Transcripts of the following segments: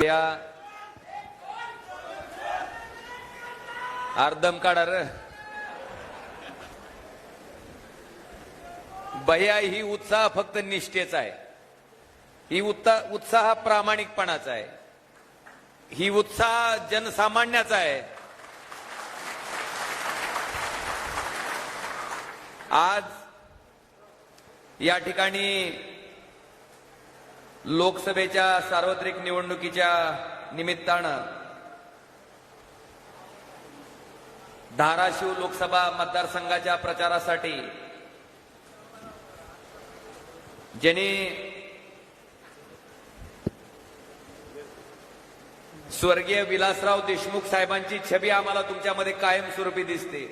त्या अर्धम काढा र. बह्या ही उत्साह फक्त निष्ठेचा आहे. ही उत्साह उत्साह प्रामाणिकपणाचा आहे. ही उत्साह जनसामान्याचा आहे. आज या ठिकाणी लोकसभेच्या सार्वत्रिक निवडणुकीच्या निमित्तानं धाराशिव लोकसभा मतदारसंघाच्या प्रचारासाठी ज्यांनी स्वर्गीय विलासराव देशमुख साहेबांची छबी आम्हाला तुमच्यामध्ये कायमस्वरूपी दिसते.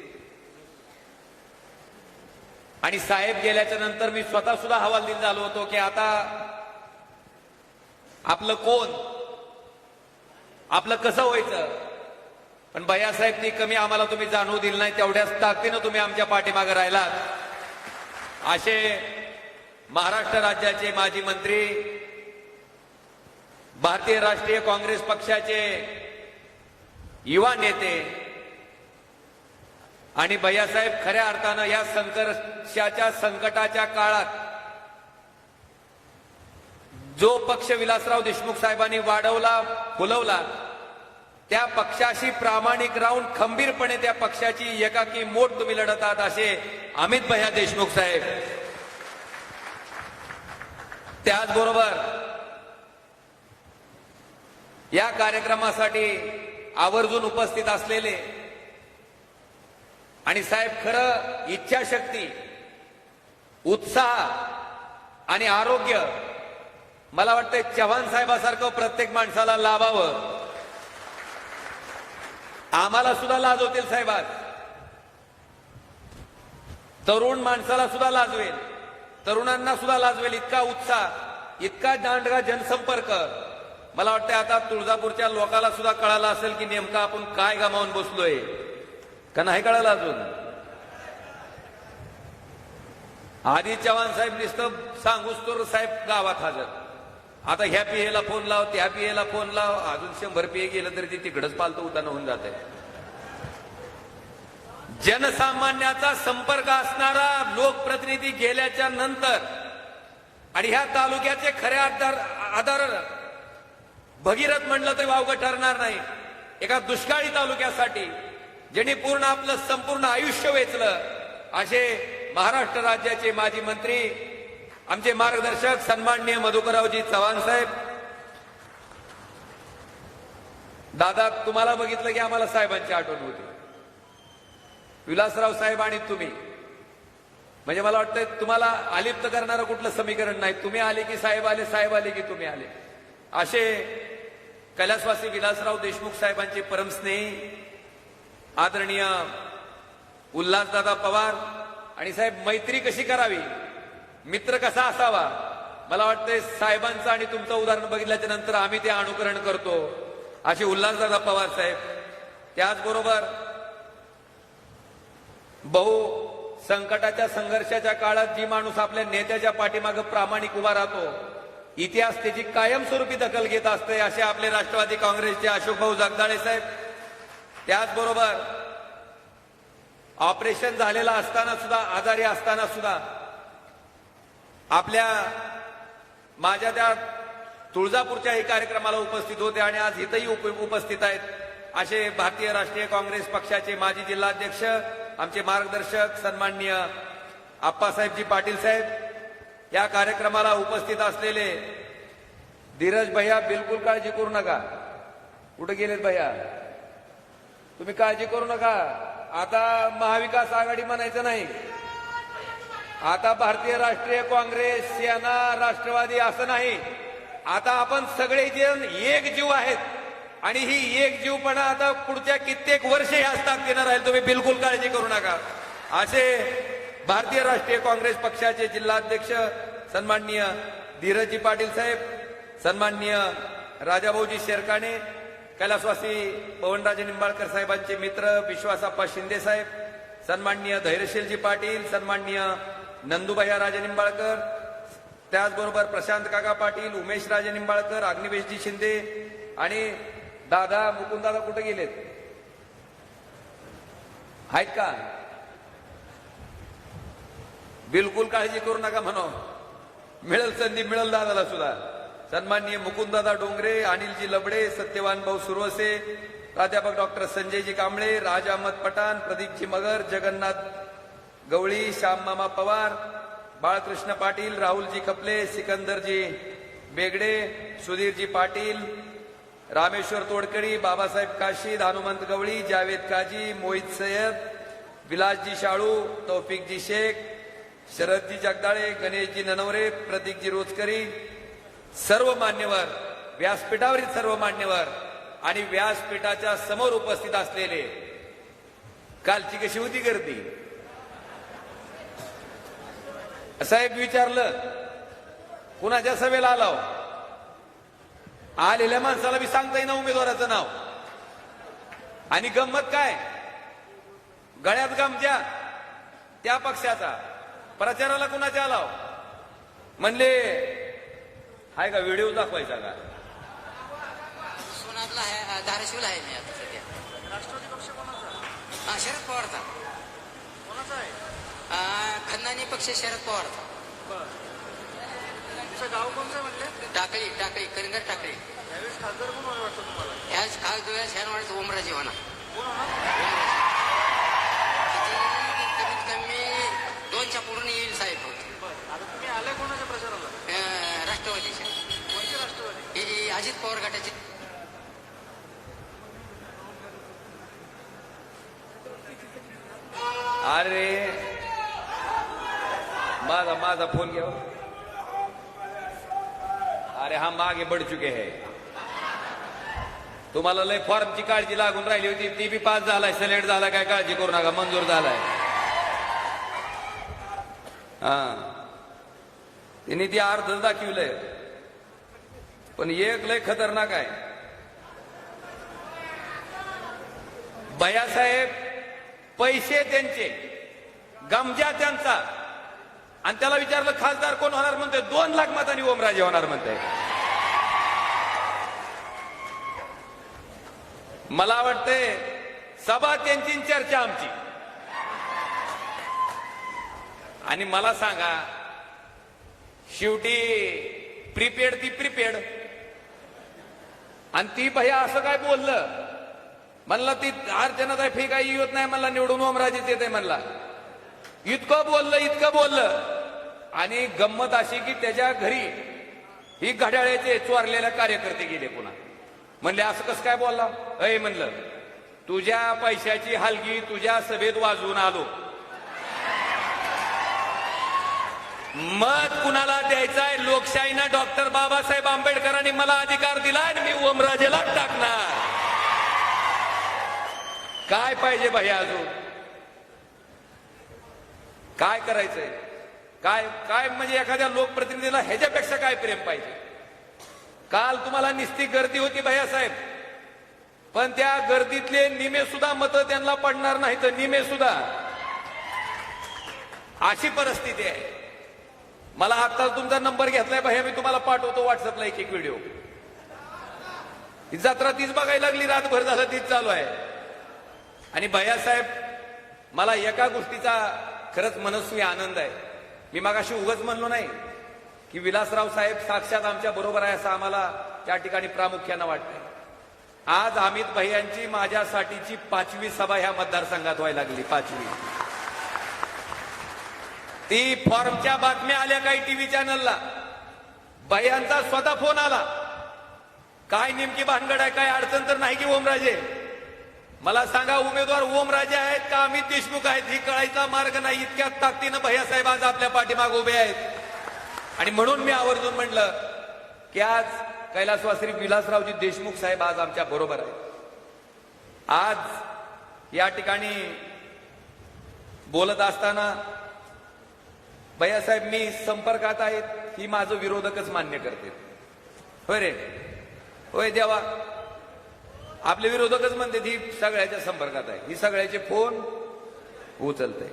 आणि साहेब गेल्याच्यानंतर मी स्वतः सुद्धा हवालदिल झालो होतो की आता आपलं कोण? आपलं कसं व्हायचं? पण भैयासाहेबनी कमी आम्हाला तुम्ही जाणवू दिलं नाही तेवढ्याच ताकदीनं तुम्ही आमच्या पाठीमागे राहिलात. असे महाराष्ट्र राज्याचे माजी मंत्री भारतीय राष्ट्रीय काँग्रेस पक्षाचे युवा नेते आणि भैयासाहेब खऱ्या अर्थानं या संघर्षाच्या संकटाच्या काळात जो पक्ष विलासराव देशमुख साहेबांनी वाढवला फुलवला त्या पक्षाशी प्रामाणिक राहून खंबीरपणे त्या पक्षाची एकाकी मोठ तुम्ही लढत आहात असे अमित भैया देशमुख साहेब. त्याचबरोबर या कार्यक्रमासाठी आवर्जून उपस्थित असलेले आणि साहेब खरं इच्छाशक्ती उत्साह आणि आरोग्य मला वाटतंय चव्हाण साहेबासारखं प्रत्येक माणसाला लाभावं. आम्हाला सुद्धा लाज होतील साहेबात तरुण माणसाला सुद्धा लाजवेल. तरुणांना सुद्धा लाजवेल. इतका उत्साह इतका दांडगा जनसंपर्क. मला वाटतं आता तुळजापूरच्या लोकाला सुद्धा कळालं असेल की नेमका आपण काय गमावून बसलोय. का नाही कळालं अजून? आधी चव्हाण साहेब निस्त सांगूच तर साहेब गावात हजर. आता ह्या पियेला फोन लाव त्या पियेला फोन लाव. अजून शंभर पिये गेलं तरी ते तिकडच पालतो उताना होऊन जात. आहे जनसामान्याचा संपर्क असणारा लोकप्रतिनिधी गेल्याच्यानंतर आणि ह्या तालुक्याचे खरे आधार आधार भगीरथ म्हणलं तर वावगं ठरणार नाही. एका दुष्काळी तालुक्यासाठी ज्यांनी पूर्ण आपलं संपूर्ण आयुष्य वेचलं असे महाराष्ट्र राज्याचे माजी मंत्री आमचे मार्गदर्शक सन्माननीय मधुकररावजी चव्हाण साहेब. दादा तुम्हाला बघितलं की आम्हाला साहेबांची आठवण होती. विलासराव साहेब आणि तुम्ही. म्हणजे मला वाटतं तुम्हाला अलिप्त करणारं कुठलं समीकरण नाही. तुम्ही आले की साहेब आले साहेब आले की तुम्ही आले. असे कैलासवासी विलासराव देशमुख साहेबांचे परमस्नेही आदरणीय उल्हासदादा पवार आणि साहेब मैत्री कशी करावी? मित्र कसा असावा? मला वाटतंय साहेबांचं आणि तुमचं उदाहरण बघितल्याच्या नंतर आम्ही ते अनुकरण करतो. असे उल्हासदादा पवार साहेब. त्याचबरोबर बहु संकटाच्या संघर्षाच्या काळात जी माणूस आपल्या नेत्याच्या पाठीमागे प्रामाणिक उभा राहतो इतिहास त्याची कायमस्वरूपी दखल घेत असते असे आपले राष्ट्रवादी काँग्रेसचे अशोक भाऊ जगदाळे साहेब. त्याचबरोबर ऑपरेशन झालेला असताना सुद्धा आजारी असताना सुद्धा आपल्या माझ्या त्या तुळजापूरच्याही कार्यक्रमाला उपस्थित होते आणि आज इथंही उप- उपस्थित आहेत. असे भारतीय राष्ट्रीय काँग्रेस पक्षाचे माजी जिल्हाध्यक्ष आमचे मार्गदर्शक सन्माननीय आप्पासाहेबजी पाटील साहेब या कार्यक्रमाला उपस्थित असलेले धीरज भैया बिलकुल काळजी करू नका. कुठे गेलेत भैया? तुम्ही काळजी करू नका. आता महाविकास आघाडी म्हणायचं नाही. आता भारतीय राष्ट्रीय काँग्रेस सेना राष्ट्रवादी असं नाही. आता आपण सगळे जण एक जीव आहेत. आणि ही एक जीवपणा आता पुढच्या कित्येक वर्ष ह्या ताकदीनं राहील तुम्ही बिलकुल काळजी करू नका. असे भारतीय राष्ट्रीय काँग्रेस पक्षाचे जिल्हाध्यक्ष सन्माननीय धीरजी पाटील साहेब सन्माननीय राजाभाऊजी शेरकाणे कैलासवासी पवनराजे निंबाळकर साहेबांचे मित्र विश्वासाप्पा शिंदे साहेब सन्माननीय धैर्यशीलजी पाटील सन्माननीय नंदुभैया राजे निंबाळकर. त्याचबरोबर प्रशांत काका पाटील उमेश राजे निंबाळकर अग्निवेशजी शिंदे आणि दादा मुकुंददादा कुठे गेलेत? आहेत का? बिलकुल काळजी करू नका म्हणो. मिळेल संधी मिळेल दादाला सुद्धा. सन्माननीय मुकुंददादा डोंगरे अनिलजी लबडे सत्यवान भाऊ सुरवसे प्राध्यापक डॉक्टर संजयजी कांबळे राज अहमद पठाण प्रदीपजी मगर जगन्नाथ गवळी श्याममामा पवार बाळकृष्ण पाटील राहुलजी खपले सिकंदरजी बेगडे सुधीरजी पाटील रामेश्वर तोडकरी बाबासाहेब काशीद हनुमंत गवळी जावेद काजी मोहित सय्यद विलासजी शाळू तौफिकजी शेख शरदजी जगदाळे गणेशजी ननवरे प्रतीकजी रोजकरी सर्व मान्यवर व्यासपीठावरील सर्व मान्यवर आणि व्यासपीठाच्या समोर उपस्थित असलेले. कालची कशी होती गर्दी? साहेब विचारलं कुणाच्या सभेला आलाव? आलेल्या माणसाला बी सांगता येईना उमेदवाराचं नाव. आणि गंमत काय? गळ्यात गमच्या त्या पक्षाचा. प्रचाराला कुणाच्या आलाव? म्हणले हाय का व्हिडिओ दाखवायचा का? धाराशिवला आहे मी आता सध्या. राष्ट्रवादी पक्ष कोणाचा? हा शरद पवारचा. आ, खंदानी पक्ष शरद पवारचा बर तुमचं गाव कोणतं आहे म्हणले टाकळी टाकळी करिंगड टाकळी. यावेळेस खासदार कोण होणार वाटतं तुम्हाला? ह्याच खास दिवस ह्या वाटतं ओमराजे होणार. कोण होणार? किती कमीत कमी दोनच्या पूर्ण येईल साहेब. होते बर. आता तुम्ही आले कोणाच्या प्रचाराला? अ, राष्ट्रवादीच्या. कोणते राष्ट्रवादी? हे अजित पवार गटाचे. माझा माझा फोन घ्या अरे हा मागे बढ़ चुके हैं. तुम्हाला लय फॉर्मची काळजी लागून राहिली होती. ती बी पास झालाय सिलेक्ट झाला काय काळजी करू नका मंजूर झालाय. हा. तिने ती अर्ध दाखवलंय. पण एक लय खतरनाक आहे. भयासाहेब पैसे त्यांचे गमजा त्यांचा. आणि त्याला विचारलं खासदार कोण होणार? म्हणतोय दोन लाख मतांनी ओमराजे होणार म्हणते मला वाटतंय सभा त्यांची चर्चा आमची. आणि मला सांगा शेवटी प्रीपेड ती प्रीपेड. आणि ती भैया असं काय बोललं? म्हणलं ती अर्चनाताई फी काही येत नाही म्हणला निवडून ओमराजेच येते म्हणला. इतकं बोललं इतकं बोललं. आणि गंमत अशी की त्याच्या घरी ही घड्याळ्याचे चोरलेल्या कार्यकर्ते गेले पुन्हा. म्हणले असं कसं काय बोलला? अय म्हणलं तुझ्या पैशाची हलगी तुझ्या सभेत वाजवून आलो. मत कुणाला द्यायचंय? लोकशाहीनं डॉक्टर बाबासाहेब आंबेडकरांनी मला अधिकार दिला आणि मी ओमराजेला टाकणार. काय पाहिजे भाई अजून? काय करायचंय? काय काय म्हणजे एखाद्या लोकप्रतिनिधीला ह्याच्यापेक्षा काय प्रेम पाहिजे? काल तुम्हाला निस्ती गर्दी होती भैया साहेब. पण त्या गर्दीतले निमे सुद्धा मतं त्यांना पडणार नाही तर निमे सुद्धा. अशी परिस्थिती आहे. मला आत्ताच तुमचा नंबर घेतलाय भैया मी तुम्हाला पाठवतो व्हॉट्सअपला एक एक व्हिडिओ. ही जत्रा तीच बघायला लागली रातभर झालं तीच चालू आहे. आणि भैया साहेब मला एका गोष्टीचा खरंच मनस्वी आनंद आहे. मी मागाशी उगच म्हणलो नाही की विलासराव साहेब साक्षात आमच्या बरोबर आहे असं आम्हाला त्या ठिकाणी प्रामुख्यानं वाटतंय. आज अमित भैयांची माझ्यासाठीची पाचवी सभा ह्या मतदारसंघात व्हायला लागली पाचवी. ती फॉर्मच्या बातम्या आल्या काही टीव्ही चॅनलला. भैयांचा स्वतः फोन आला. काय नेमकी भानगड आहे काय अडचण तर नाही की ओमराजे? मला सांगा उमेदवार ओमराजे आहेत का? अमित देशमुख आहेत? ही कळायचा मार्ग नाही. इतक्या ताकदीनं भैयासाहेब आज आपल्या पाठीमाग उभे आहेत. आणि म्हणून मी आवर्जून म्हटलं की आज कैलासवासरी विलासरावजी देशमुख साहेब आज आमच्या बरोबर आहेत. आज या ठिकाणी बोलत असताना भैयासाहेब मी संपर्कात आहेत. ही माझं विरोधकच मान्य करते होय रे? होय देवा. आपले विरोधकच म्हणते ही सगळ्याच्या संपर्कात आहे. ही सगळ्याचे फोन उचलते.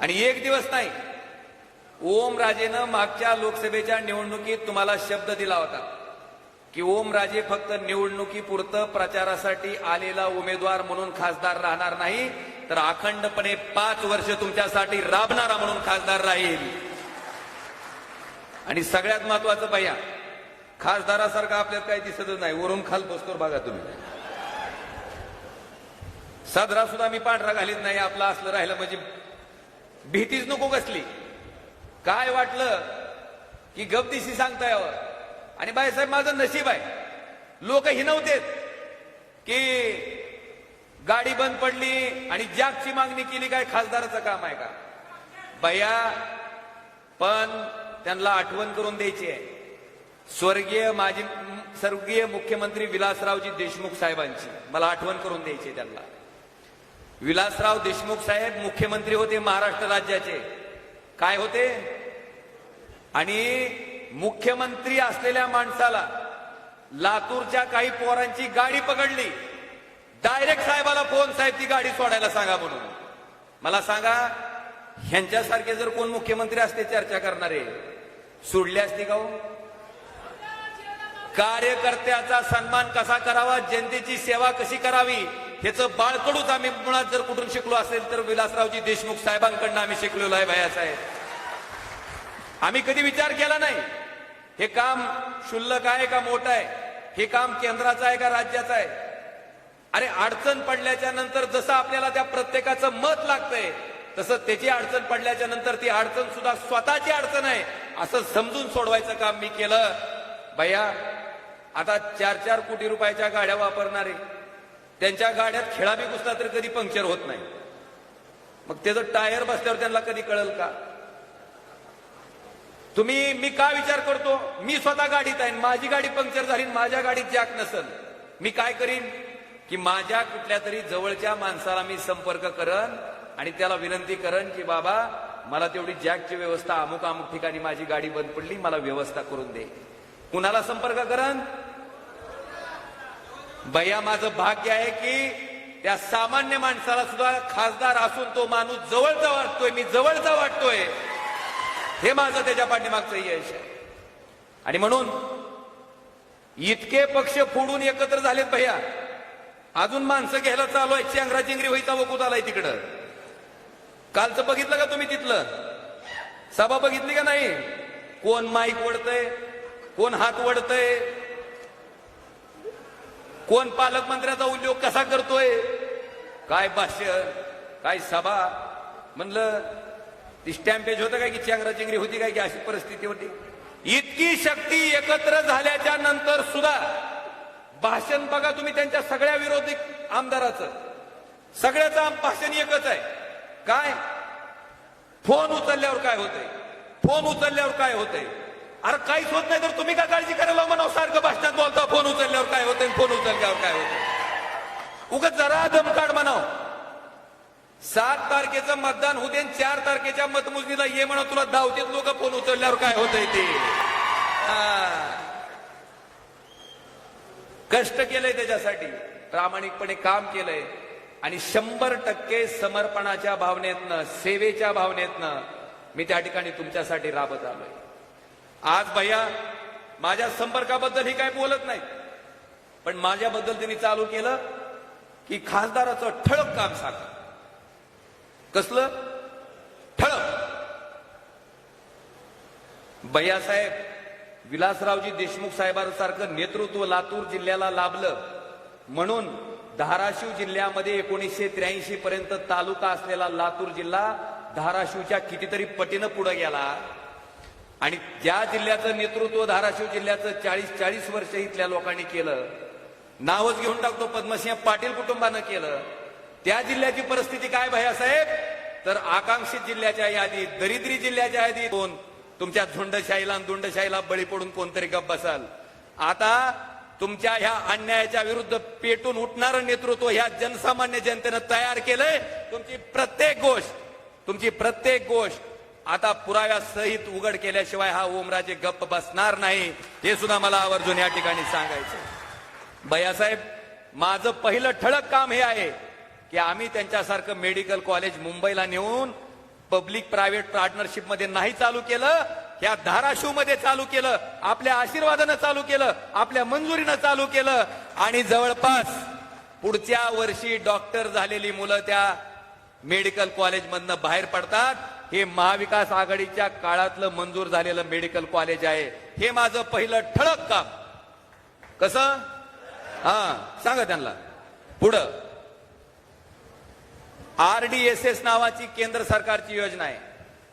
आणि एक दिवस नाही ओम राजेनं मागच्या लोकसभेच्या निवडणुकीत तुम्हाला शब्द दिला होता की ओम राजे फक्त निवडणुकीपुरतं प्रचारासाठी आलेला उमेदवार म्हणून खासदार राहणार नाही तर अखंडपणे पाच वर्ष तुमच्यासाठी राबणारा म्हणून खासदार राहील. आणि सगळ्यात महत्वाचं भैया खासदारासारखं आपल्यात काही दिसतच नाही. वरून खाल बसतोर बघा तुम्ही. सदरा सुद्धा मी पांढरा घालीत नाही आपला असलं राहिलं म्हणजे भीतीच नको कसली. काय वाटलं की गपदिशी सांगता यावं आणि बाईसाहेब माझं नशीब आहे. लोक हिनवतेत की गाडी बंद पडली आणि जॅकची मागणी केली काय खासदाराचं काम आहे का? भैया पण त्यांना आठवण करून द्यायची आहे. स्वर्गीय माजी स्वर्गीय मुख्यमंत्री विलासरावजी देशमुख साहेबांची. मला आठवण करून द्यायची त्यांना. विलासराव देशमुख साहेब मुख्यमंत्री होते महाराष्ट्र राज्याचे. काय होते? आणि मुख्यमंत्री असलेल्या माणसाला लातूरच्या काही पोरांची गाडी पकडली. डायरेक्ट साहेबाला फोन साहेब ती गाडी सोडायला सांगा म्हणून. मला सांगा ह्यांच्यासारखे जर कोण मुख्यमंत्री असते चर्चा करणारे? सोडले असते का हो? कार्यकर्त्याचा सन्मान कसा करावा? जनतेची सेवा कशी करावी? ह्याचं बाळकडूच आम्ही मुळात जर कुठून शिकलो असेल तर विलासरावजी देशमुख साहेबांकडनं आम्ही शिकलेलो आहे भया साहेब. आम्ही कधी विचार केला नाही. हे काम शुल्लक आहे का मोठं आहे? हे काम केंद्राचं आहे का राज्याचं आहे? अरे अडचण पडल्याच्या नंतर जसं आपल्याला त्या प्रत्येकाचं मत लागतंय तसं त्याची अडचण पडल्याच्या नंतर ती अडचण सुद्धा स्वतःची अडचण आहे. असं समजून सोडवायचं काम मी केलं. भैया आता चार चार कोटी रुपयाच्या गाड्या वापरणारे. त्यांच्या गाड्यात खेळा बी घुसला तरी कधी पंक्चर होत नाही. मग त्याचं टायर बसल्यावर त्यांना कधी कळल का? तुम्ही मी का विचार करतो? मी स्वतः गाडीत आहे माझी गाडी पंक्चर झाली माझ्या गाडीत जॅक नसल. मी काय करीन? की माझ्या कुठल्या तरी जवळच्या माणसाला मी संपर्क करन आणि त्याला विनंती करन की बाबा मला तेवढी जॅकची व्यवस्था अमुक अमुक ठिकाणी माझी गाडी बंद पडली मला व्यवस्था करून दे. कुणाला संपर्क करन? भैया माझं भाग्य आहे की त्या सामान्य माणसाला सुद्धा खासदार असून तो माणूस जवळचा वाटतोय मी जवळचा वाटतोय. हे माझं त्याच्या पाठीमागचं यश आहे. आणि म्हणून इतके पक्ष फोडून एकत्र झालेत भैया. अजून माणसं घ्यायला चालू आहे चेंगरा चिंगरी व्हायचा वकूत आलाय तिकडं. कालचं बघितलं का तुम्ही तिथलं? सभा बघितली का नाही? कोण माईक वडतय कोण हात वडतय कोण पालकमंत्र्याचा उद्योग कसा करतोय? काय भाषण काय सभा? म्हणलं ती स्टॅम्पेज होतं काय की चांगरा चिंगरी होती काय की अशी परिस्थिती होती? इतकी शक्ती एकत्र झाल्याच्यानंतर सुद्धा भाषण बघा तुम्ही त्यांच्या सगळ्या विरोधी आमदाराचं. सगळ्याचं भाषण एकच आहे. काय? फोन उचलल्यावर काय होतंय? फोन उचलल्यावर काय होतंय? अरे काहीच होत नाही तर तुम्ही का काळजी करायला म्हणाव सारखं भाषणात बोलता फोन उचलल्यावर काय होतंय फोन उचलल्यावर काय होतंय? उग जरा दमकाड म्हणाव. सात तारखेचं मतदान होते चार तारखेच्या मतमोजणीला ये म्हणा तुला धावतेत लोक फोन उचलल्यावर काय होतंय ते? कष्ट केलंय त्याच्यासाठी. प्रामाणिकपणे काम केलंय. आणि शंभर टक्के समर्पणाच्या भावनेतनं सेवेच्या भावनेतनं मी त्या ठिकाणी तुमच्यासाठी राबत आलोय. आज भैया माझ्या संपर्काबद्दल ही काय बोलत नाही. पण माझ्याबद्दल त्यांनी चालू केलं की खासदाराचं ठळक काम सांगा. कसलं? ठळक. भैयासाहेब विलासरावजी देशमुख साहेबांसारखं नेतृत्व लातूर जिल्ह्याला लाभलं म्हणून धाराशिव जिल्ह्यामध्ये एकोणीसशे त्र्याऐंशी पर्यंत तालुका असलेला लातूर जिल्हा धाराशिवच्या कितीतरी पटीनं पुढे गेला. आणि ज्या जिल्ह्याचं नेतृत्व धाराशिव जिल्ह्याचं चाळीस चाळीस वर्ष इथल्या लोकांनी केलं नावच घेऊन टाकतो पद्मसिंह पाटील कुटुंबानं केलं त्या जिल्ह्याची परिस्थिती काय भैया साहेब? तर आकांक्षित जिल्ह्याच्या यादीत दरिद्री जिल्ह्याच्या यादीत कोण तुमच्या झुंडशाहीला दुंडशाहीला बळी पडून कोणतरी गप बसाल. आता तुमच्या ह्या अन्यायाच्या विरुद्ध पेटून उठणारं नेतृत्व ह्या जनसामान्य जनतेनं तयार केलंय. तुमची प्रत्येक गोष्ट तुमची प्रत्येक गोष्ट आता पुराव्या सहित उघड केल्याशिवाय हा ओमराजे गप्प बसणार नाही हे सुद्धा मला आवर्जून या ठिकाणी सांगायचं भैयासाहेब माझं पहिलं ठळक काम हे आहे की आम्ही त्यांच्यासारखं मेडिकल कॉलेज मुंबईला नेऊन पब्लिक प्रायव्हेट पार्टनरशिपमध्ये नाही चालू केलं ह्या धाराशिवमध्ये चालू केलं आपल्या आशीर्वादानं चालू केलं आपल्या मंजुरीनं चालू केलं आणि जवळपास पुढच्या वर्षी डॉक्टर झालेली मुलं त्या मेडिकल कॉलेजमधनं बाहेर पडतात. हे महाविकास आघाडीच्या काळातलं मंजूर झालेलं मेडिकल कॉलेज आहे. हे माझं पहिलं ठळक काम. कसं? हा सांगा त्यांना. पुढं. आरडीएसएस नावाची केंद्र सरकारची योजना आहे.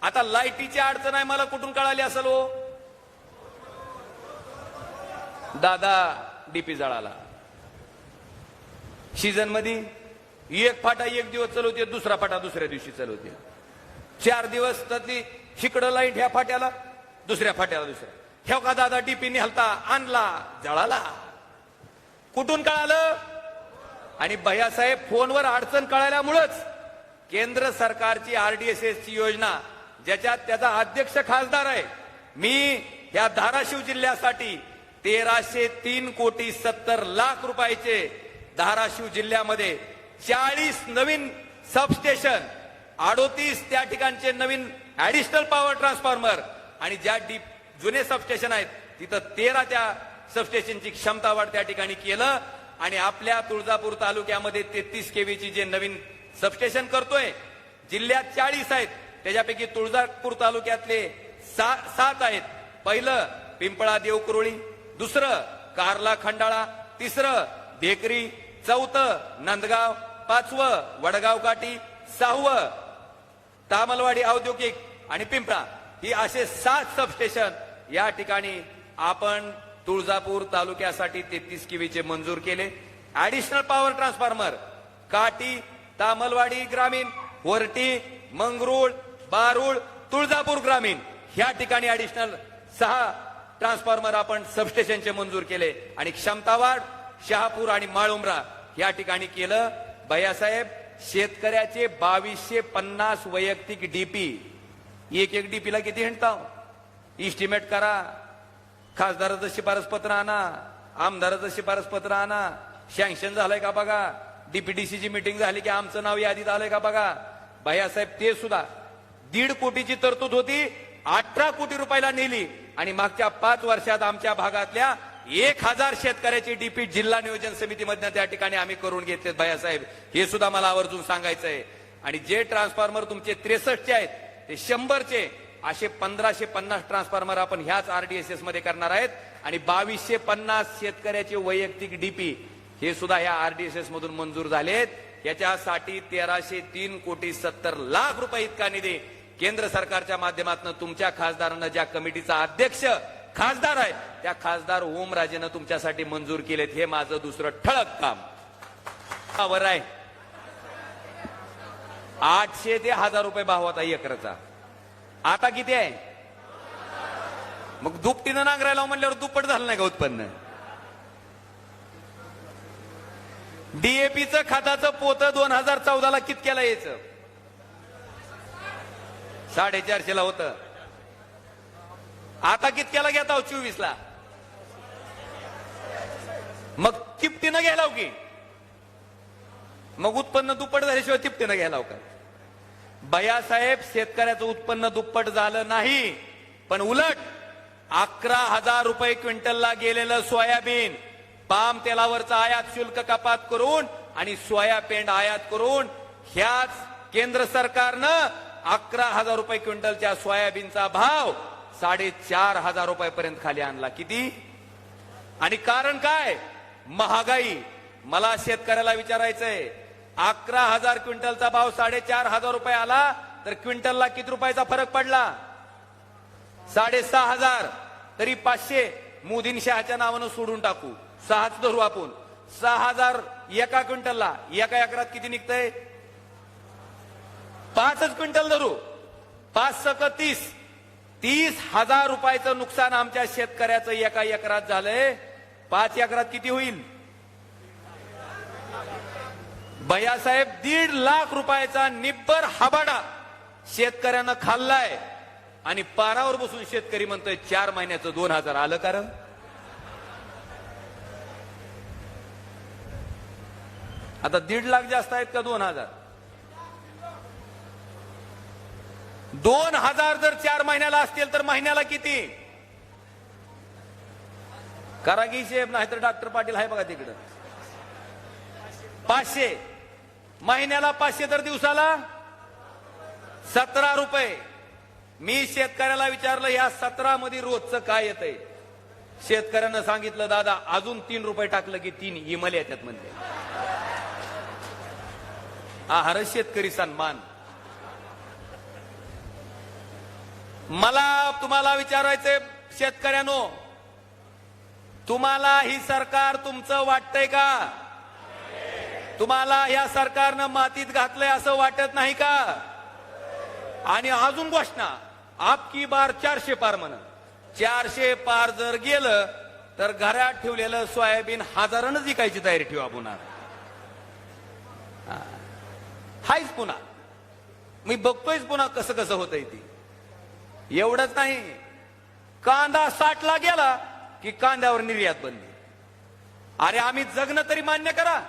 आता लाईटीची अडचण आहे मला कुठून कळाली असेल हो? दादा डीपी जळाला. सीझनमध्ये एक फाटा एक दिवस चालवते दुसरा फाटा दुसऱ्या दिवशी चालवते चार दिवस त्यातली शिकडं लाइट ह्या फाट्याला दुसऱ्या फाट्याला दुसऱ्या. ह्या का दादा डीपी निहलता आणला जळाला. कुठून कळालं? आणि भैयासाहेब फोनवर अडचण कळाल्यामुळंच केंद्र सरकारची आरडीएसएस ची योजना ज्याच्यात त्याचा अध्यक्ष खासदार आहे. मी या धाराशिव जिल्ह्यासाठी तेराशे तीन कोटी सत्तर लाख रुपयाचे धाराशिव जिल्ह्यामध्ये चाळीस नवीन सबस्टेशन अडोतीस त्या ठिकाणचे नवीन ऍडिशनल पॉवर ट्रान्सफॉर्मर आणि ज्या डीप जुने सबस्टेशन आहेत तिथं तेरा त्या सबस्टेशनची क्षमता वाढ त्या ठिकाणी केलं. आणि आपल्या तुळजापूर तालुक्यामध्ये तेहतीस केवीची जे नवीन सबस्टेशन करतोय जिल्ह्यात चाळीस आहेत. त्याच्यापैकी तुळजापूर तालुक्यातले सा, सात आहेत. पहिलं पिंपळा देवकुरोळी दुसरं कारला खंडाळा तिसरं भेकरी चौथं नंदगाव पाचवं वडगाव काठी सहावं तामलवाडी औद्योगिक आणि पिंपळा ही असे सात सबस्टेशन या ठिकाणी आपण तुळजापूर तालुक्यासाठी तेहतीस किवीचे मंजूर केले. ऍडिशनल पॉवर ट्रान्सफॉर्मर काटी तामलवाडी ग्रामीण वरटी मंगरुळ बारुळ तुळजापूर ग्रामीण ह्या ठिकाणी ऍडिशनल सहा ट्रान्सफॉर्मर आपण सबस्टेशनचे मंजूर केले. आणि क्षमतावाढ शहापूर आणि माळुमरा या ठिकाणी केलं. भैयासाहेब शेतकऱ्याचे बावीसशे पन्नास वैयक्तिक डीपी एक एक डीपीला किती हिंडता इस्टिमेट करा. खासदाराचं शिफारस पत्र आणा. आमदाराचं शिफारस पत्र आणा. सँक्शन झालंय का बघा? डीपीडीसीची मिटिंग झाली की आमचं नाव यादीत आलंय का बघा? भैयासाहेब ते सुद्धा. दीड कोटीची तरतूद होती. अठरा कोटी रुपयाला नेली. आणि मागच्या पाच वर्षात आमच्या भागातल्या एक हजार शेतकऱ्याची डीपी जिल्हा नियोजन समितीमधनं त्या ठिकाणी आम्ही करून घेतले भैयासाहेब. हे सुद्धा मला आवर्जून सांगायचं आहे आणि जे ट्रान्सफॉर्मर तुमचे त्रेसष्टचे आहेत ते शंभरचे असे पंधराशे पन्नास ट्रान्सफॉर्मर आपण ह्याच आरडीएसएसमध्ये करणार आहेत. आणि बावीसशे पन्नास शेतकऱ्याचे वैयक्तिक डीपी हे सुद्धा ह्या आरडीएसएस मधून मंजूर झालेत याच्यासाठी तेराशे तीन कोटी सत्तर लाख रुपये इतका निधी केंद्र सरकारच्या माध्यमातून तुमच्या खासदारांना ज्या कमिटीचा अध्यक्ष खासदार आहे. त्या खासदार ओमराजेनं तुमच्यासाठी मंजूर केलेत. हे माझं दुसरं ठळक काम. वर आहे. आठशे ते हजार रुपये भाव होता एकरचा. आता किती आहे? मग दुपटीनं नांगरायला म्हणल्यावर दुप्पट झालं नाही का उत्पन्न? डीएपीचं खताचं पोत दोन हजार चौदाला कितक्याला यायचं? साडेचारशेला होतं. आता कितक्याला घेता हो चोवीस ला मग तिपटीनं घ्यायला हो की? मग उत्पन्न दुप्पट झाल्याशिवाय तिपटीनं घ्यायला हो का? बयासाहेब शेतकऱ्याचं उत्पन्न दुप्पट झालं नाही पण उलट अकरा हजार रुपये क्विंटलला गेलेलं सोयाबीन. पाम तेलावरचा आयात शुल्क कपात करून आणि सोया पेंड आयात करून ह्याच केंद्र सरकारनं अकरा हजार रुपये क्विंटलच्या सोयाबीनचा भाव साडेचार हजार रुपयापर्यंत खाली आणला. किती? आणि कारण काय? महागाई. मला शेतकऱ्याला विचारायचंय अकरा हजार क्विंटलचा भाव साडेचार हजार रुपये आला तर क्विंटलला किती रुपयाचा फरक पडला? साडेसहा हजार. तरी पाचशे. मोदीन शहाच्या नावानं सोडून टाकू. सहाच धरू आपण. सहा हजार एका क्विंटलला. एका एकरात किती निघतंय? पाचच क्विंटल धरू. पाच सक तीस. तीस हजार रुपयाचं नुकसान आमच्या शेतकऱ्याचं एका एकरात झालंय. पाच एकरात किती होईल? भैयासाहेब दीड लाख रुपयाचा निब्बर हबाडा शेतकऱ्यानं खाल्लाय. आणि पारावर बसून शेतकरी म्हणतोय चार महिन्याचं दोन हजार आलं कारण? आता दीड लाख जास्त आहेत का दोन हजार? दोन हजार जर चार महिन्याला असतील तर महिन्याला किती? करागी साहेब नाही तर डॉक्टर पाटील आहे बघा तिकडं. पाचशे. महिन्याला पाचशे तर दिवसाला सतरा रुपये. मी शेतकऱ्याला विचारलं या सतरा मध्ये रोजचं काय येतंय? शेतकऱ्यानं सांगितलं दादा अजून तीन रुपये टाकलं की तीन इमल येतात म्हणजे आहार शेतकरी सन्मान. मला तुम्हाला विचारायचंय शेतकऱ्यानो. तुम्हाला ही सरकार तुमचं वाटतंय का? तुम्हाला या सरकारनं मातीत घातलंय असं वाटत नाही का? आणि अजून घोषणा आपकी बार चारशे पार म्हण. चारशे पार जर गेलं तर घरात ठेवलेलं सोयाबीन हजारानं विकायची तयारी ठेवा पुन्हा. हायच पुन्हा. मी बघतोयच पुन्हा कसं कसं होतंय ती. एवढंच नाही. कांदा साठला गेला की कांद्यावर निर्यात बंदी अरे आम्ही जगणं तरी मान्य करा.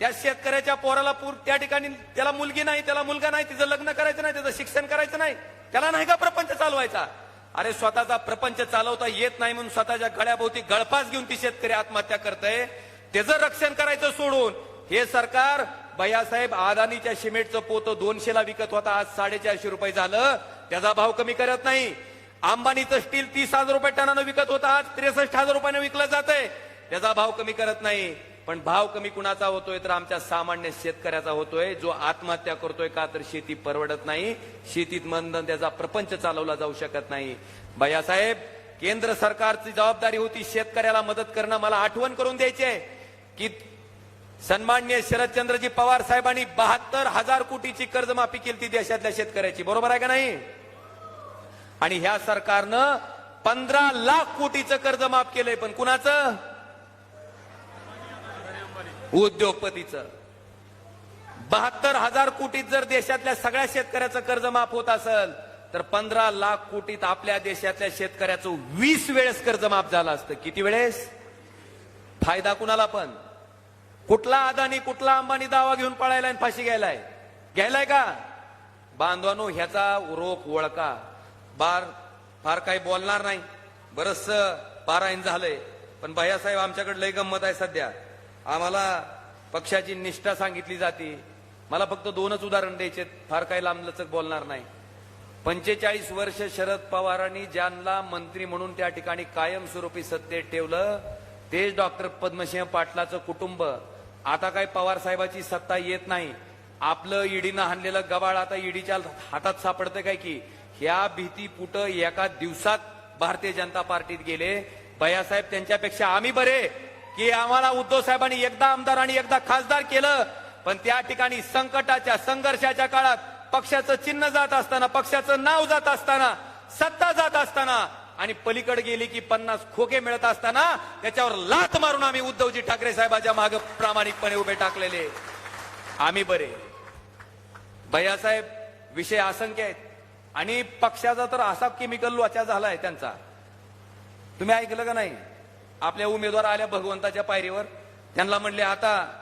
त्या शेतकऱ्याच्या पोराला पूर त्या ठिकाणी त्याला मुलगी नाही त्याला मुलगा नाही तिचं लग्न करायचं नाही त्याचं शिक्षण करायचं नाही. त्याला नाही का प्रपंच चालवायचा? अरे स्वतःचा प्रपंच चालवता येत नाही म्हणून स्वतःच्या गळ्याभोवती गळपास घेऊन ती शेतकरी आत्महत्या करतय. त्याचं रक्षण करायचं सोडून. हे सरकार भैयासाहेब अदानीच्या सिमेंटचं पोतं दोनशेला विकत होता. आज साडेचारशे रुपये झालं. त्याचा भाव कमी करत नाही. अंबानीचं स्टील तीस हजार रुपये टनानं विकत होता आज त्रेसष्ट हजार रुपयानं विकलं जातंय. त्याचा भाव कमी करत नाही. पण भाव कमी कुणाचा होतोय तर आमच्या सामान्य शेतकऱ्याचा होतोय जो आत्महत्या करतोय का तर शेती परवडत नाही. शेतीत मंदन त्याचा प्रपंच चालवला जाऊ शकत नाही. भैयासाहेब केंद्र सरकारची जबाबदारी होती शेतकऱ्याला मदत करणं. मला आठवण करून द्यायची आहे की सन्मान्य शरदचंद्रजी पवार साहेबांनी बहात्तर हजार कोटीची कर्जमाफी केली ती देशातल्या शेतकऱ्याची. बरोबर आहे का नाही? आणि ह्या सरकारनं पंधरा लाख कोटीचं कर्ज माफ केलंय पण कुणाचं? उद्योगपतीचं. बहात्तर हजार कोटीत जर देशातल्या सगळ्या शेतकऱ्याचं कर्ज माफ होत असेल तर पंधरा लाख कोटीत आपल्या देशातल्या शेतकऱ्याचं वीस वेळेस कर्ज माफ झालं असतं. किती वेळेस? फायदा कुणाला पण? कुठला अदानी कुठला अंबानी दावा घेऊन पळायलाय आणि फाशी घ्यायलाय? घ्यायलाय का? बांधवानो ह्याचा रोख ओळखा. बार फार काही बोलणार नाही. बरस पारायण झालंय. पण भैयासाहेब आमच्याकडे लय गंमत आहे सध्या. आम्हाला पक्षाची निष्ठा सांगितली जाते. मला फक्त दोनच उदाहरण द्यायचे फार काही लांबलचक बोलणार नाही. पंचेचाळीस वर्ष शरद पवारांनी ज्यांना मंत्री म्हणून त्या ठिकाणी कायमस्वरूपी सत्तेत ठेवलं तेच डॉक्टर पद्मसिंह पाटलाचं कुटुंब. आता काय पवार साहेबाची सत्ता येत नाही. आपलं ईडीनं हाणलेलं गबाळ आता ईडीच्या हातात सापडतं काय की? ह्या भीती पुट एका दिवसात भारतीय जनता पार्टीत गेले. भैयासाहेब त्यांच्यापेक्षा आम्ही बरे की आम्हाला उद्धव साहेबांनी एकदा आमदार आणि एकदा खासदार केलं. पण त्या ठिकाणी संकटाच्या संघर्षाच्या काळात पक्षाचं चिन्ह जात असताना पक्षाचं नाव जात असताना सत्ता जात असताना आणि पलीकडे गेली की पन्नास खोके मिळत असताना त्याच्यावर लात मारून आम्ही उद्धवजी ठाकरे साहेबाच्या मागे प्रामाणिकपणे उभे टाकलेले. आम्ही बरे. भैयासाहेब विषय असंख्य आहेत. आणि पक्षाचा तर असा केमिकल लोचा झालाय त्यांचा. तुम्ही ऐकलं का नाही? आपल्या उमेदवार आल्या भगवंताच्या पायरीवर. त्यांना म्हणले आता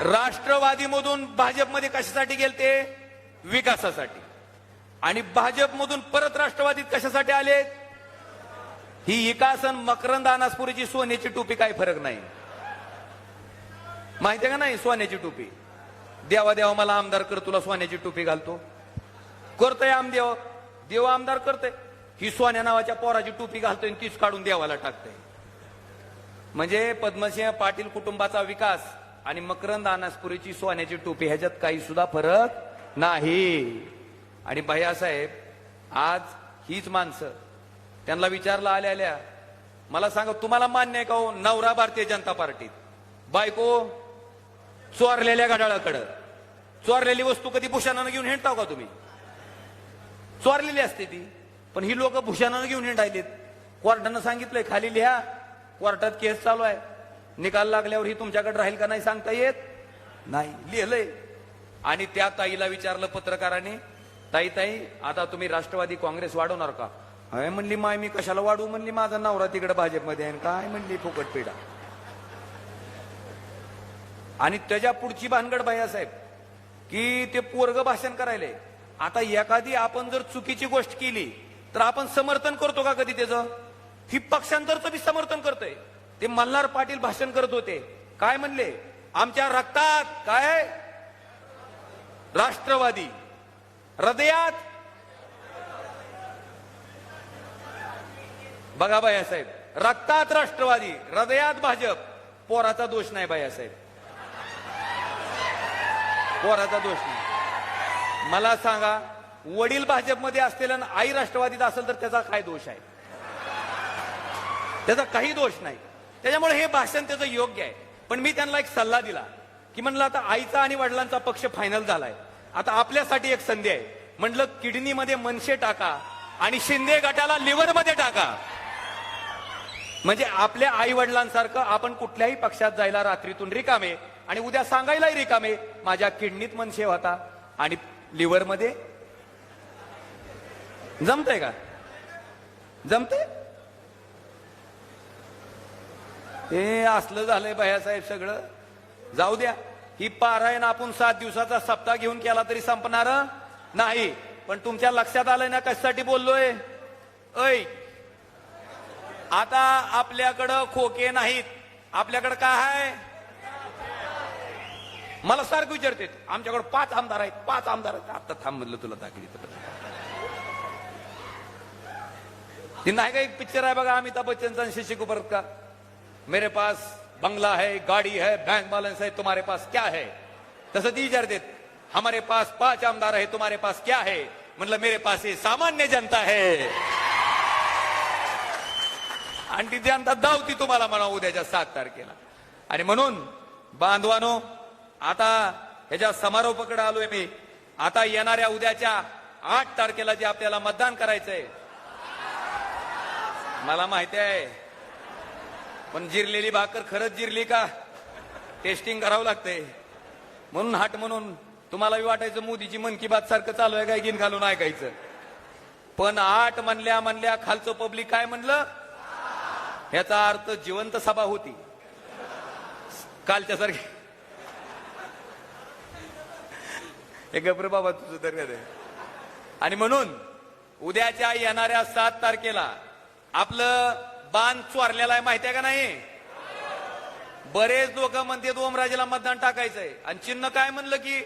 राष्ट्रवादीमधून भाजपमध्ये कशासाठी गेलते? विकासासाठी. आणि भाजपमधून परत राष्ट्रवादीत कशासाठी आले? ही विकासन मकरंद अनासपुरीची सोन्याची टोपी काही फरक नाही? माहितीये का नाही सोन्याची टोपी? देवा देवा मला आमदार कर तुला सोन्याची टोपी घालतो. करतोय आमदेव. देव आमदार करतोय. ही सोन्या नावाच्या पोराची टोपी घालतोय आणि तीच काढून देवाला टाकतोय. म्हणजे पद्मसिंह पाटील कुटुंबाचा विकास आणि मकरंद अनासपुरीची सोन्याची टोपी ह्याच्यात काही सुद्धा फरक नाही. आणि भैयासाहेब आज हीच माणसं त्यांना विचारला आल्या आल्या मला सांगा तुम्हाला मान्य आहे का हो नवरा भारतीय जनता पार्टीत? बायको चोरलेल्या घड्याळाकडं चोरलेली वस्तू कधी भूषणानं घेऊन हिंडताव का तुम्ही? चोरलेली असते ती. पण ही लोक भूषणानं घेऊन हिंडायलेत. कोर्टानं सांगितलंय खाली लिहा. कोर्टात केस चालू आहे. निकाल लागल्यावर ही तुमच्याकडे राहील का नाही सांगता येत? नाही लिहिलंय. आणि त्या ताईला विचारलं पत्रकाराने ताई ताई आता तुम्ही राष्ट्रवादी काँग्रेस वाढवणार का? अय म्हणली माय मी कशाला वाढवू? म्हणली माझा नवरा तिकडे भाजपमध्ये आहे. आणि काय? म्हणली फुकट पेढा आणि त्याच्या पुढची भानगड बाया साहेब की ते पोरग भाषण करायले. आता एखादी आपण जर चुकीची गोष्ट केली तर आपण समर्थन करतो का कधी त्याचं? ही पक्षांतरचं बी समर्थन करतोय. ते मल्हार पाटील भाषण करत होते. काय म्हणले? आमच्या रक्तात काय? राष्ट्रवादी. हृदयात? बघा साहेब रक्तात राष्ट्रवादी हृदयात भाजप. पोराचा दोष नाही साहेब. पोराचा दोष नाही. मला सांगा वडील भाजपमध्ये असलेला आणि आई राष्ट्रवादीत असेल तर त्याचा काय दोष आहे? त्याचा काही दोष नाही. त्याच्यामुळे हे भाषण त्याचं योग्य आहे. पण मी त्यांना एक सल्ला दिला की म्हणलं आता आईचा आणि वडिलांचा पक्ष फायनल झालाय. आता आपल्यासाठी एक संधी आहे. म्हटलं किडनीमध्ये मनसे टाका आणि शिंदे गटाला लिव्हरमध्ये टाका. म्हणजे आपल्या आई वडिलांसारखं आपण कुठल्याही पक्षात जायला रात्रीतून रिकामे आणि उद्या सांगायलाही रिकामे माझ्या किडनीत मनसेव होता. आणि लिव्हरमध्ये? जमतंय का? जमते हे असलं झालंय बायासाहेब सगळं. जाऊ द्या. ही पारायण आपण सात दिवसाचा सप्ताह घेऊन केला तरी संपणार नाही. पण तुमच्या लक्षात आलंय ना कशासाठी बोललोय? ऐ आता आपल्याकडं खोके नाहीत. आपल्याकडं काय आहे? मला सारखं विचारते आमच्याकडे पाच आमदार आहेत पाच आमदार आहेत. आता थांब म्हणलं तुला दाखली ती नाही का एक पिक्चर आहे बघा अमिताभ बच्चनचा शशी कुपर का? मेरे पास बंगला है गाड़ी है बैंक बैलेंस है तुम्हारे पास क्या है? तसं ती विचारते हमारे पास पाच आमदार है तुम्हारे पास क्या है? म्हणलं मेरे पास हे सामान्य जनता है. आणि ती जनता दावती तुम्हाला म्हणा उद्याच्या सात तारखेला. आणि म्हणून बांधवानो आता ह्याच्या समारोपाकडे आलोय मी आता येणाऱ्या उद्याच्या आठ तारखेला जे आपल्याला मतदान करायचंय मला माहिती आहे. पण जिरलेली भाकर खरंच जिरली का? टेस्टिंग करावं लागतंय. म्हणून हाट म्हणून तुम्हालाही वाटायचं मोदीची मन की बात सारखं चालू आहे काय गिन घालून ऐकायचं. पण आठ म्हणल्या म्हणल्या खालचं पब्लिक काय म्हणलं? ह्याचा अर्थ जिवंत सभा होती. कालच्या सारखी हे गप्र बाबा तुझं तर आणि म्हणून उद्याच्या येणाऱ्या सात तारखेला आपलं बांध चोरलेला आहे माहिती आहे का नाही? बरेच लोक म्हणते ओमराजेला मतदान टाकायचंय. आणि चिन्ह काय म्हणलं की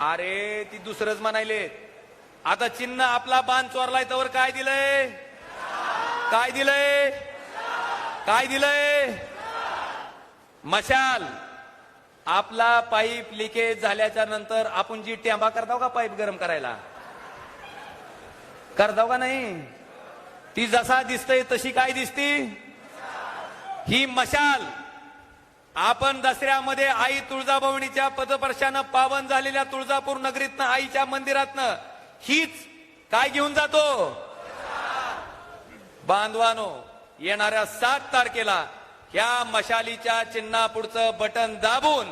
अरे ती दुसरंच म्हणायले. आता चिन्ह आपला बांध चोरलाय त्यावर काय दिलंय? काय दिलंय? काय दिलंय? मशाल. आपला पाईप लिकेज झाल्याच्यानंतर आपण जी टेंबा करताव का पाईप गरम करायला? करताव का नाही? ती जसा दिसतय तशी काय दिसती? ही मशाल. आपण दसऱ्यामध्ये आई तुळजाभवनीच्या पदपर्शानं पावन झालेल्या तुळजापूर नगरीतनं आईच्या मंदिरातनं हीच काय घेऊन जातो? बांधवानो येणाऱ्या सात तारखेला या मशालीच्या चिन्हापुढचं बटन दाबून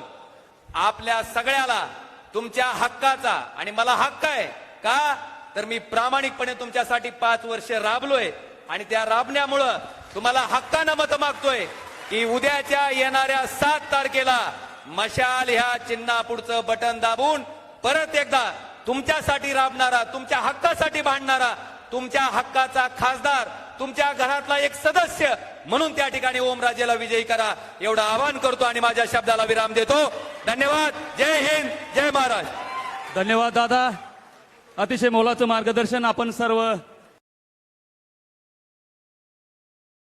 आपल्या सगळ्याला तुमच्या हक्काचा आणि मला हक्क आहे का? तर मी प्रामाणिकपणे तुमच्यासाठी पाच वर्ष राबलोय आणि त्या राबण्यामुळं तुम्हाला हक्कानं मत मागतोय की उद्याच्या येणाऱ्या सात तारखेला मशाल ह्या चिन्हापुढचं बटन दाबून परत एकदा तुमच्यासाठी राबणारा तुमच्या हक्कासाठी भांडणारा तुमच्या हक्काचा खासदार तुमच्या घरातला एक सदस्य. म्हणून त्या ठिकाणी ओमराजेला विजयी करा. एवढं आवाहन करतो आणि माझ्या शब्दाला विराम देतो. धन्यवाद. जय हिंद. जय महाराज धन्यवाद दादा. अतिशय मोलाचं मार्गदर्शन आपण सर्व